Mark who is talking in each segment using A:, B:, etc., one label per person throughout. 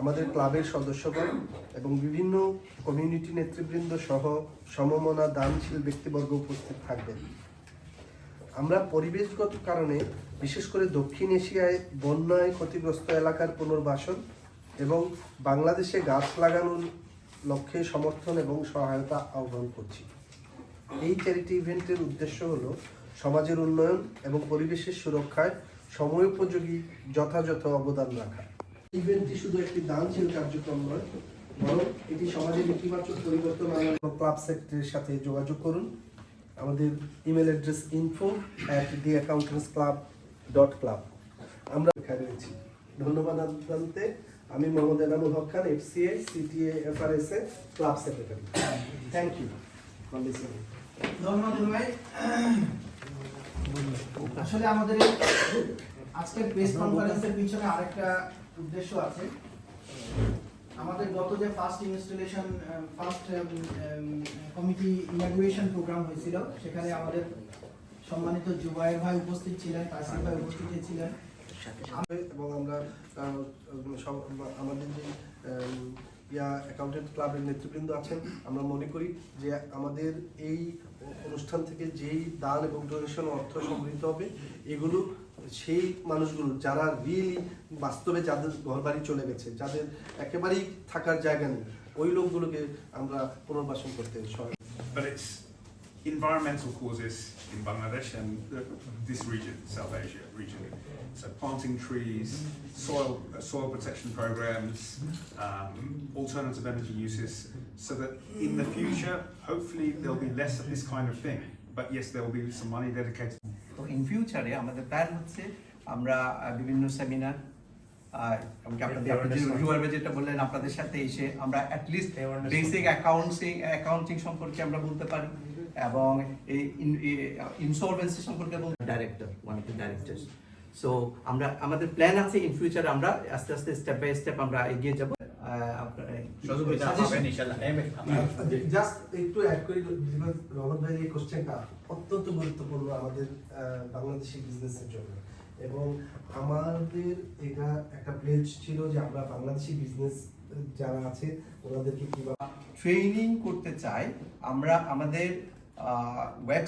A: আমাদের ক্লাবের সদস্যগণ এবং বিভিন্ন কমিউনিটি নেতৃবৃন্দ সহ সমমনা দানশীল ব্যক্তিবর্গ উপস্থিত থাকবেন। আমরা পরিবেশগত কারণে, বিশেষ করে দক্ষিণ এশিয়ায় বন্যায় ক্ষতিগ্রস্ত এলাকার পুনর্বাসন এবং বাংলাদেশে গাছ লাগানোর লক্ষ্যে সমর্থন এবং সহায়তা আহ্বান করছি। এই চ্যারিটি ইভেন্টের উদ্দেশ্য হলো সমাজের উন্নয়ন এবং পরিবেশের সুরক্ষায় সময়োপযোগী যথাযথ অবদান রাখা। ইভেন্টটি শুধু একটি দানশীল কার্যক্রম নয়, বরং এটি সমাজের ইতিবাচক পরিবর্তন আনার ক্লাব সেক্টরের সাথে যোগাযোগ করুন। আমাদের email address info at the accountants club dot club আমরা এখানে রয়েছি। ধন্যবাদ জানতে আমি Mohammad Enamul Haque Khan FCA CTA FRS A club secretary. Thank you
B: ধন্যবাদ ভাই। আসলে আমাদের আজকের প্রেস কনফারেন্সের পিছনে আরেকটা উদ্দেশ্য আছে। আমাদের গত যে first installation first committee inauguration programme হয়েছিল সেখানে আমাদের সম্মানিত জুবায়ের ভাই উপস্থিত ছিলেন তাসির ভাই উপস্থিত ছিলেন।
A: এবং আমরা আমাদের যে ইয়া অ্যাকাউন্টেন্ট ক্লাবের নেতৃবৃন্দ আছেন। আমরা মনে করি যে আমাদের এই অনুষ্ঠান থেকে যেই দান এবং ডোনেশন অর্থ সংগৃহীত হবে, এগুলো সেই মানুষগুলো যারা রিয়েলি বাস্তবে যাদের ঘরবাড়ি চলে গেছে, যাদের একেবারেই থাকার জায়গা নেই, ওই লোকগুলোকে আমরা পুনর্বাসন করতে সহায়
C: environmental causes in Bangladesh and the- this region, South Asia region. So planting trees, soil uh, soil protection programs, um, alternative energy uses, so that in the future, hopefully, there'll be less of this kind of thing. But yes, there will be some money dedicated.
D: তো in ফিউচারে আমাদের plan হচ্ছে আমরা আহ, বিভিন্ন seminar আর এমনকি আপনাদের আপনাদের যে রুজু আরবে যেটা বললেন আপনাদের সাথে এসে আমরা অ্যাটলিস্ট বেসিক অ্যাকাউন্টিং অ্যাকাউন্টিং সম্পর্কে আমরা বলতে পারি এবং এই ইনসলভেন্সি সম্পর্কে বলতে
E: director, one of the directors. So আমরা আমাদের প্ল্যান আছে ইন ফিউচার আমরা আস্তে আস্তে স্টেপ বাই স্টেপ আমরা এগিয়ে যাব।
A: জাস্ট একটু অ্যাড করি বিকজ রহমত এই কোশ্চেনটা অত্যন্ত গুরুত্বপূর্ণ আমাদের বাংলাদেশি বিজনেসের জন্য। এবং আমাদের এটা একটা প্লেজ ছিল যে আমরা বাংলাদেশি বিজনেস যারা আছে ওনাদেরকে কীভাবে
D: ট্রেনিং করতে চাই আমরা আমাদের ওয়েব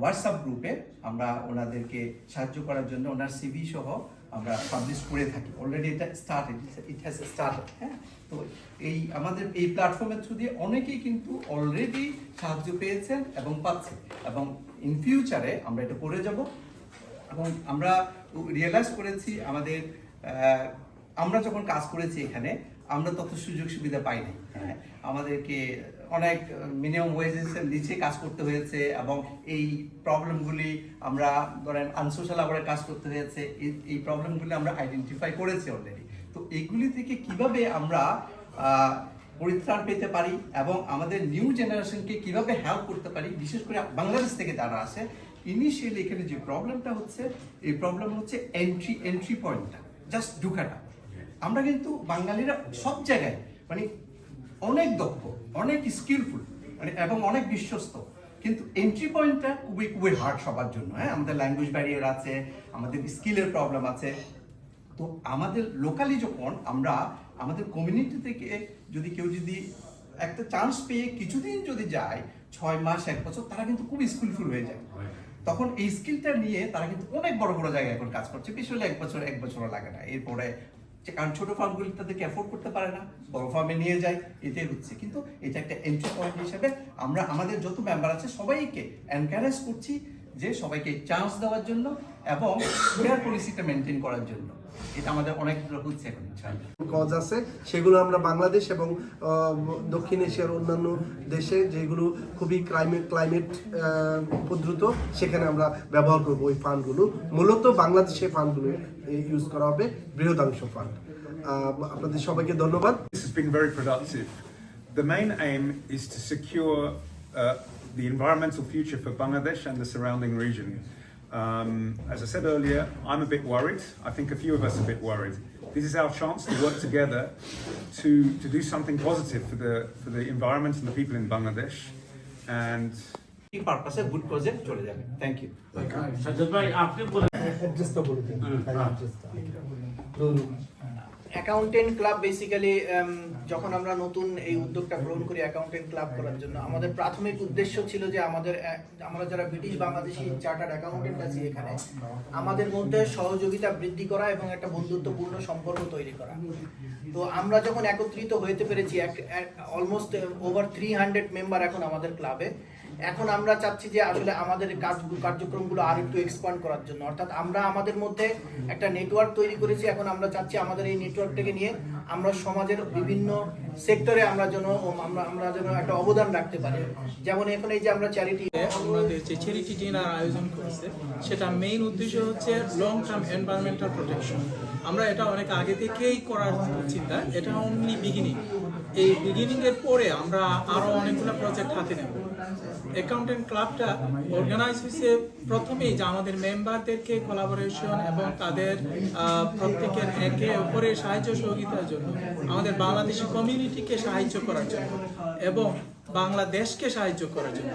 D: হোয়াটসঅ্যাপ গ্রুপে আমরা ওনাদেরকে সাহায্য করার জন্য ওনার সিভি সহ আমরা পাবলিশ করে থাকি। অলরেডি এটা স্টার্টেড ইট হ্যাজ স্টার্টেড হ্যাঁ? তো এই আমাদের এই প্ল্যাটফর্মের থ্রু দিয়ে অনেকেই কিন্তু অলরেডি সাহায্য পেয়েছেন এবং পাচ্ছেন। এবং ইন ফিউচারে আমরা এটা করে যাব। এবং আমরা রিয়েলাইজ করেছি আমাদের আমরা যখন কাজ করেছি এখানে, আমরা তত সুযোগ সুবিধা পাইনি হ্যাঁ? আমাদেরকে অনেক মিনিমাম ওয়েজেসের নিচে কাজ করতে হয়েছে এবং এই প্রবলেমগুলি আমরা ধরেন আনসোশ্যাল আওয়ারে কাজ করতে হয়েছে, এই- প্রবলেমগুলি আমরা আইডেন্টিফাই করেছি অলরেডি তো এইগুলি থেকে কীভাবে আমরা পরিত্রাণ পেতে পারি এবং আমাদের নিউ জেনারেশনকে কীভাবে হেল্প করতে পারি, বিশেষ করে বাংলাদেশ থেকে যারা আসে ইনিশিয়ালি এখানে যে প্রবলেমটা হচ্ছে, এই প্রবলেম হচ্ছে এন্ট্রি এন্ট্রি পয়েন্টটা জাস্ট ঢুকাটা। আমরা কিন্তু বাঙালিরা সব জায়গায় মানে অনেক দক্ষ অনেক স্কিলফুল মানে এবং অনেক বিশ্বস্ত। কিন্তু এন্ট্রি পয়েন্টটা খুবই খুবই হার্ড সবার জন্য হ্যাঁ? আমাদের ল্যাঙ্গুয়েজ ব্যারিয়ার আছে আমাদের স্কিলের প্রবলেম আছে। তো আমাদের লোকালি যখন আমরা আমাদের কমিউনিটি থেকে যদি কেউ যদি একটা চান্স পেয়ে কিছুদিন যদি যায় ছয় মাস এক বছর তারা কিন্তু খুব স্কিলফুল হয়ে যায়। তখন এই স্কিলটা নিয়ে তারা কিন্তু অনেক বড় বড় জায়গায় এখন কাজ করছে। হলে এক বছর এক বছরও লাগে না। এরপরে কারণ ছোট ফার্মগুলি তাদেরকে অ্যাফোর্ড করতে পারে না, বড় ফার্মে নিয়ে যায় এটাই হচ্ছে কিন্তু এটা একটা এন্ট্রি পয়েন্ট হিসেবে আমরা, আমাদের যত মেম্বার আছে সবাইকে এনকারেজ করছি যে সবাইকে চান্স দেওয়ার জন্য এবং ফেয়ার পলিসিটা মেনটেন করার জন্য। এটা আমাদের অনেক হচ্ছে এখন
A: কজ আছে সেগুলো আমরা বাংলাদেশ এবং দক্ষিণ এশিয়ার অন্যান্য দেশে যেগুলো খুবই ক্লাইমেট ক্লাইমেট উপদ্রুত সেখানে আমরা ব্যবহার করব ওই ফান্ডগুলো। মূলত বাংলাদেশে ফান্ডগুলো ইউজ করা হবে বৃহদাংশ ফান্ড। আপনাদের সবাইকে ধন্যবাদ।
C: This has been very productive. the main aim is to secure uh, the environmental future for Bangladesh and the surrounding region. Um, as I said earlier, I'm a bit worried. I think a few of us are a bit worried. This is our chance to work together to, to do something positive for the, for the environment and the people in Bangladesh. And
E: পারপাসে good project চলে যাবে thank you
F: Sajjad ভাই আপনি বলে
A: অ্যাড্রেসটা বলে দিন অ্যাড্রেসটা
B: accountant club basically যখন আমরা নতুন এই উদ্যোগটা গ্রহণ করি অ্যাকাউন্টেন্ট ক্লাব করার জন্য, আমাদের প্রাথমিক উদ্দেশ্য ছিল যে আমাদের এক- আমরা যারা ব্রিটিশ বাংলাদেশি চার্টার্ড অ্যাকাউন্টেন্ট আছি এখানে, আমাদের মধ্যে সহযোগিতা বৃদ্ধি করা এবং একটা বন্ধুত্বপূর্ণ সম্পর্ক তৈরি করা। তো আমরা যখন একত্রিত হইতে পেরেছি almost over three hundred member এখন আমাদের ক্লাবে এখন আমরা চাচ্ছি যে আসলে আমাদের কাজ কার্যক্রমগুলো আর একটু এক্সপান্ড করার জন্য। অর্থাৎ আমরা আমাদের মধ্যে একটা নেটওয়ার্ক তৈরি করেছি, এখন আমরা চাচ্ছি আমাদের এই নেটওয়ার্কটাকে নিয়ে আমরা সমাজের বিভিন্ন সেক্টরে আমরা যেন আমরা আমরা যেন একটা অবদান রাখতে পারি। যেমন এখন এই যে আমরা চ্যারিটি
G: আমাদের যে চ্যারিটি ডিনার আয়োজন করেছে, সেটা মেইন উদ্দেশ্য হচ্ছে লং টার্ম এনভায়রনমেন্টাল প্রোটেকশন আমরা এটা অনেক আগে থেকেই করার চিন্তা, এটা অনলি বিগিনিং এই বিগিনিং এর পরে আমরা আরও অনেকগুলো প্রজেক্ট হাতে নেব। অ্যাকাউন্টেন্ট ক্লাবটা অর্গানাইজ হয়েছে প্রথমেই যে আমাদের মেম্বারদেরকে কোলাবোরেশন এবং তাদের প্রত্যেকের একে অপরের সাহায্য সহযোগিতার জন্য, আমাদের বাংলাদেশি কমিউনিটিকে সাহায্য করার জন্য এবং বাংলাদেশকে সাহায্য করার জন্য।